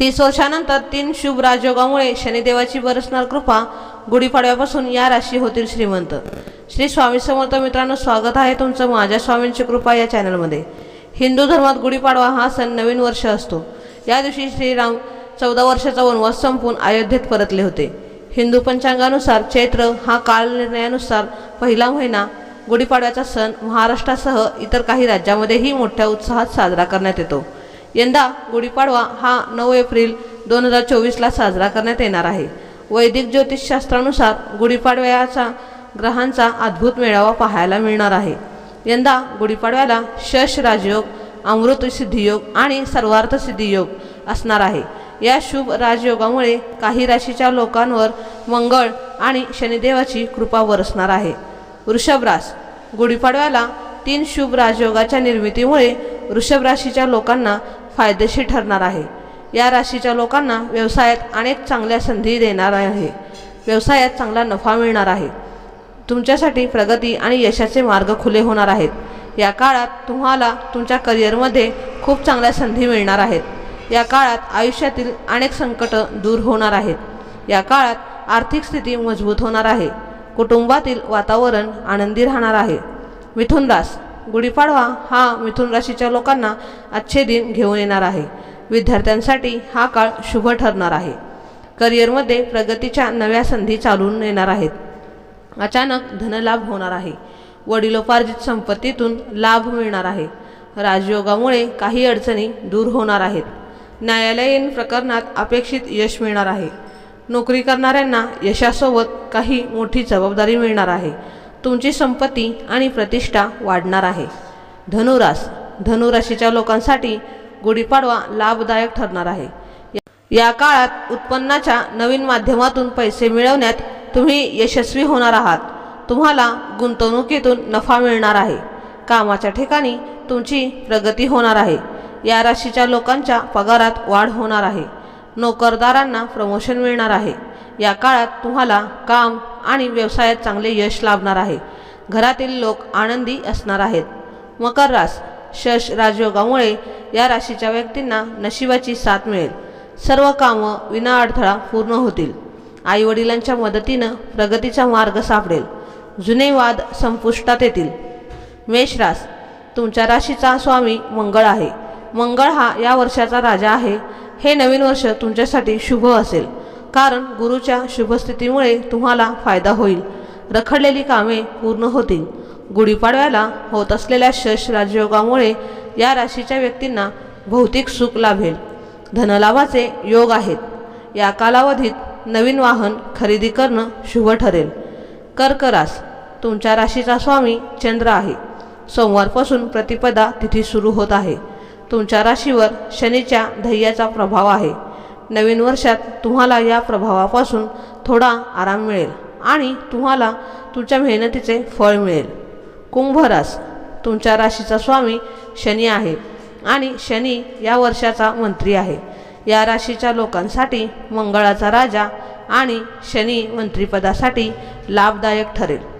तीस वर्षानंतर तीन शुभ राजयोगामुळे शनिदेवाची बरसणार कृपा गुढीपाडव्यापासून या राशी होतील श्रीमंत. श्री स्वामी समर्थ मित्रांनो स्वागत आहे तुमचं माझ्या स्वामींची कृपा या चॅनलमध्ये. हिंदू धर्मात गुढीपाडवा हा सण नवीन वर्ष असतो. या दिवशी श्रीराम चौदा वर्षाचा वनवास संपून अयोध्येत परतले होते. हिंदू पंचांगानुसार चैत्र हा कालनिर्णयानुसार पहिला महिना. गुढीपाडव्याचा सण महाराष्ट्रासह इतर काही राज्यामध्येही मोठ्या उत्साहात साजरा करण्यात येतो. यंदा गुढीपाडवा हा नऊ एप्रिल दोन हजार चोवीसला साजरा करण्यात येणार आहे. वैदिक ज्योतिषशास्त्रानुसार गुढीपाडव्याचा ग्रहांचा अद्भुत मेळावा पाहायला मिळणार आहे. यंदा गुढीपाडव्याला शश राजयोग अमृत सिद्धियोग आणि सर्वार्थ सिद्धियोग असणार आहे. या शुभ राजयोगामुळे काही राशीच्या लोकांवर मंगळ आणि शनिदेवाची कृपा वरसणार आहे. वृषभ रास. गुढीपाडव्याला तीन शुभ राजयोगाच्या निर्मितीमुळे वृषभ राशीच्या लोकांना फायदेशीर ठरणार आहे. या राशीच्या लोकांना व्यवसायात अनेक चांगल्या संधी देणार आहे. व्यवसायात चांगला नफा मिळणार आहे. तुमच्यासाठी प्रगती आणि यशाचे मार्ग खुले होणार आहेत. या काळात तुम्हाला तुमच्या करिअरमध्ये खूप चांगल्या संधी मिळणार आहेत. या काळात आयुष्यातील अनेक संकटं दूर होणार आहेत. या काळात आर्थिक स्थिती मजबूत होणार आहे. कुटुंबातील वातावरण आनंदी राहणार आहे. मिथुन दास गुढीपाडवा हा मिथुन राशीच्या लोकांना अच्छे दिन घेऊन येणार आहे. विद्यार्थ्यांसाठी हा काळ शुभ ठरणार आहे. करिअरमध्ये प्रगतीच्या नव्या संधी चालून येणार आहेत. अचानक धनलाभ होणार आहे. वडिलोपार्जित संपत्तीतून लाभ मिळणार आहे. राजयोगामुळे काही अडचणी दूर होणार आहेत. न्यायालयीन प्रकरणात अपेक्षित यश मिळणार आहे. नोकरी करणाऱ्यांना यशासोबत काही मोठी जबाबदारी मिळणार आहे. तुमची संपत्ती आणि प्रतिष्ठा वाढणार आहे. धनुरास धनुराशीच्या लोकांसाठी गुढीपाडवा लाभदायक ठरणार आहे. या काळात उत्पन्नाच्या नवीन माध्यमातून पैसे मिळवण्यात तुम्ही यशस्वी होणार आहात. तुम्हाला गुंतवणुकीतून नफा मिळणार आहे. कामाच्या ठिकाणी तुमची प्रगती होणार आहे. या राशीच्या लोकांच्या पगारात वाढ होणार आहे. नोकरदारांना प्रमोशन मिळणार आहे. या काळात तुम्हाला काम आणि व्यवसायात चांगले यश लाभणार आहे. घरातील लोक आनंदी असणार आहेत. मकर रास शश राजयोगामुळे या राशीच्या व्यक्तींना नशिबाची साथ मिळेल. सर्व कामं विना अडथळा पूर्ण होतील. आईवडिलांच्या मदतीनं प्रगतीचा मार्ग सापडेल. जुने वाद संपुष्टात येतील. मेषरास तुमच्या राशीचा स्वामी मंगळ आहे. मंगळ हा या वर्षाचा राजा आहे. हे नवीन वर्ष तुमच्यासाठी शुभ असेल. कारण गुरुच्या शुभस्थितीमुळे तुम्हाला फायदा होईल. रखडलेली कामे पूर्ण होतील. गुढीपाडव्याला होत असलेल्या शश राजयोगामुळे या राशीच्या व्यक्तींना भौतिक सुख लाभेल. धनलाभाचे योग आहेत. या कालावधीत नवीन वाहन खरेदी करणं शुभ ठरेल. कर्करास तुमच्या राशीचा स्वामी चंद्र आहे. सोमवारपासून प्रतिपदा तिथी सुरू होत आहे. तुमच्या राशीवर शनीच्या धैर्याचा प्रभाव आहे. नवीन वर्षात तुम्हाला या प्रभावापासून थोडा आराम मिळेल आणि तुम्हाला तुमच्या मेहनतीचे फळ मिळेल. कुंभरास तुमच्या राशीचा स्वामी शनी आहे आणि शनी या वर्षाचा मंत्री आहे. या राशीच्या लोकांसाठी मंगळाचा राजा आणि शनी मंत्रिपदासाठी लाभदायक ठरेल.